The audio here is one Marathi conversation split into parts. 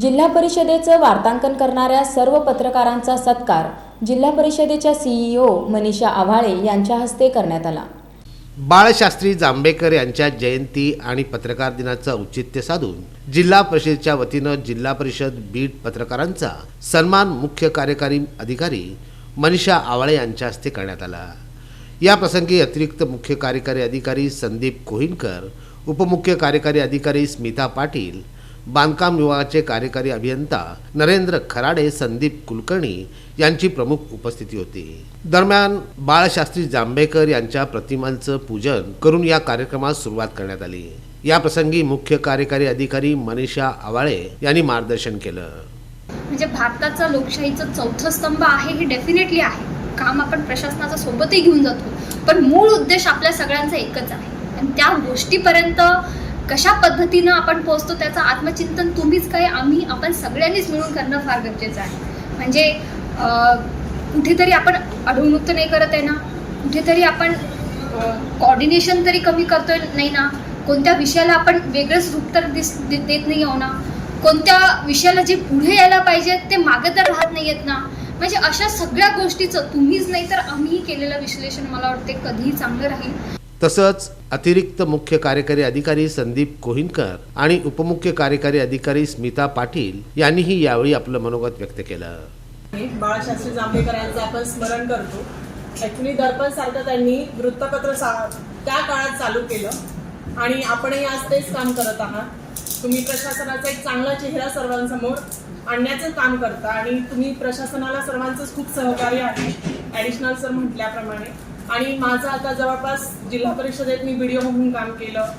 जिल्हा परिषदेचं वार्तांकन करणाऱ्या सर्व पत्रकारांचा सत्कार जिल्हा परिषदेच्या सीईओ मनीषा आव्हाळे यांच्या हस्ते करण्यात आला. बाळशास्त्री जांभेकर यांच्या जयंती आणि पत्रकार दिनाचं औचित्य साधून जिल्हा परिषदेच्या वतीनं जिल्हा परिषद बीड पत्रकारांचा सन्मान मुख्य कार्यकारी अधिकारी मनीषा आवाळे यांच्या हस्ते करण्यात आला. या प्रसंगी अतिरिक्त मुख्य कार्यकारी अधिकारी संदीप कोहिनकर उपमुख्य कार्यकारी अधिकारी स्मिता पाटील बांधकाम विभागाचे कार्यकारी अभियंता नरेंद्र खराडे संदीप कुलकर्णी यांची प्रमुख उपस्थिती होती. दरम्यान बाळशास्त्री जांभेकर यांच्या प्रतिमांचं पूजन करून या कार्यक्रमास सुरुवात करण्यात आली. या प्रसंगी मुख्य कार्यकारी अधिकारी मनीषा आवाळे यांनी मार्गदर्शन केलं. म्हणजे भारताचा लोकशाहीचा चौथा स्तंभ आहे हे डेफिनेटली आहे. काम आपण प्रशासनाचा सोबतही घेऊन जातो. पण मूळ उद्देश आपल्या सगळ्यांचा एकच आहे. आणि त्या गोष्टीपर्यंत कशा पद्धतीनं आपण पोहोचतो त्याचं आत्मचिंतन तुम्हीच काय आम्ही आपण सगळ्यांनीच मिळून करणं फार गरजेचं आहे. म्हणजे कुठेतरी आपण अडवणूक तर नाही करत आहे ना? कुठेतरी आपण कॉर्डिनेशन तरी कमी करतोय नाही ना? कोणत्या विषयाला आपण वेगळंच रूप तर दिस दे- देत नाही आहो ना? कोणत्या विषयाला जे पुढे यायला पाहिजे ते मागे तर राहत नाही आहेत ना? म्हणजे अशा सगळ्या गोष्टीचं तुम्हीच नाही तर आम्हीही केलेलं विश्लेषण मला वाटते कधीही चांगलं राहील. तसंच अतिरिक्त मुख्य कार्यकारी अधिकारी संदीप कोहिनकर आणि उपमुख्य कार्यकारी अधिकारी स्मिता पाटील यांनीही यावेळी आपलं मनोगत व्यक्त केलं. बाळशास्त्री जांभेकरांचं आपण स्मरण करतो. ॲक्च्युली दर्पण सारखं त्यांनी वृत्तपत्र त्या काळात चालू केलं आणि आपणही आज तेच काम करत आहात. तुम्ही प्रशासनाचा एक चांगला चेहरा सर्वांसमोर आणण्याचं काम करता आणि तुम्ही प्रशासनाला सर्वांचं खूप सहकार्य आहे. ॲडिशनल सर म्हटल्याप्रमाणे. आणि माझं आता जवळपास जिल्हा परिषदेत मी बी म्हणून काम केलं.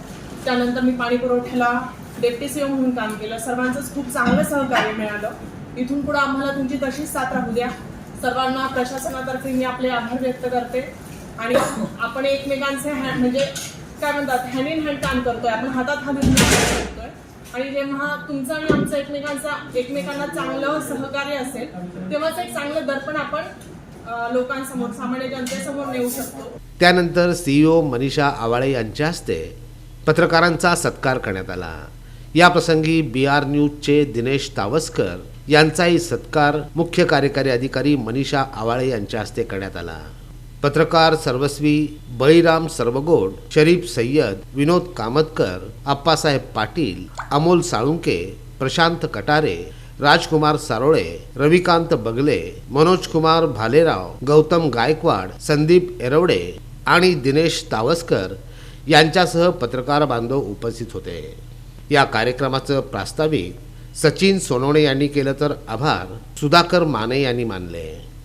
त्यानंतर मी पाणी पुरवठ्याला डेप्टी सीओ म्हणून काम केलं. सर्वांचंच खूप चांगलं सहकार्य मिळालं. इथून पुढे आम्हाला तुमची तशीच साथ राहू द्या. सर्वांना प्रशासनातर्फे मी आपले आभार व्यक्त करते. आणि आपण एकमेकांचे हॅन्ड म्हणजे काय म्हणतात हँड इन हँड काम करतोय. आपण हातात हात काम करतोय. आणि जेव्हा तुमचं आणि आमचं एकमेकांचा एकमेकांना चांगलं सहकार्य असेल तेव्हाच एक चांगलं दर्पण आपण लोकांसमोर सामान्य जनतेसमोर नेऊ शकतो. त्यानंतर सीईओ मनीषा आवाळे यांच्या हस्ते पत्रकारांचा सत्कार करण्यात आला. या प्रसंगी बी आर न्यूजचे दिनेश तावस्कर यांचाही सत्कार मुख्य कार्यकारी अधिकारी मनीषा आवाळे यांच्या हस्ते करण्यात आला. पत्रकार सर्वस्वी बळीराम सर्वगोड शरीफ सय्यद विनोद कामतकर आप्पासाहेब पाटील अमोल साळुंके प्रशांत कटारे राजकुमार सारोळे रविकांत बगले मनोज कुमार भालेराव गौतम गायकवाड संदीप एरवडे आणि दिनेश तावस्कर यांच्यासह पत्रकार बांधव उपस्थित होते. या कार्यक्रमाचं प्रास्ताविक सचिन सोनवणे यांनी केलं तर आभार. सुधाकर माने यांनी मानले.